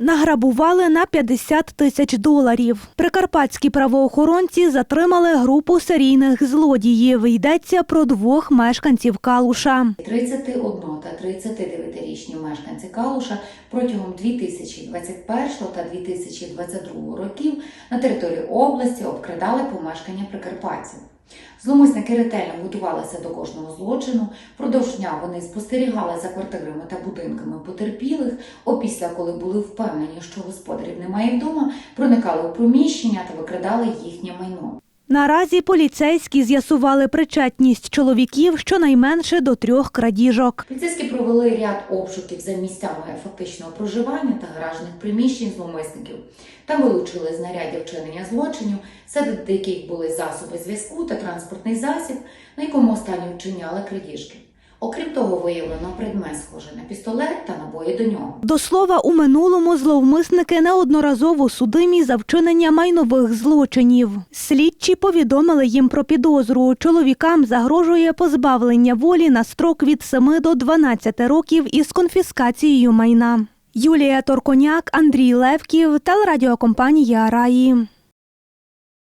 Награбували на 50 тисяч доларів. Прикарпатські правоохоронці затримали групу серійних злодіїв. Йдеться про двох мешканців Калуша. 31 та 39-річні мешканці Калуша протягом 2021 та 2022 років на території області обкрадали помешкання прикарпатців. Зломисники ретельно готувалися до кожного злочину. Продовж дня вони спостерігали за квартирами та будинками потерпілих. Опісля, коли були впевнені, що господарів немає вдома, проникали у приміщення та викрадали їхнє майно. Наразі поліцейські з'ясували причетність чоловіків щонайменше до трьох крадіжок. Поліцейські провели ряд обшуків за місцями фактичного проживання та гаражних приміщень зловмисників. Там вилучили знаряддя вчинення злочинів, серед яких були засоби зв'язку та транспортний засіб, на якому останні вчиняли крадіжки. Окрім того, виявлено предмет, схожий на пістолет та набої до нього. До слова, у минулому зловмисники неодноразово судимі за вчинення майнових злочинів. Слідчі повідомили їм про підозру. Чоловікам загрожує позбавлення волі на строк від 7 до 12 років із конфіскацією майна. Юлія Торконяк, Андрій Левків, телерадіокомпанія Раї.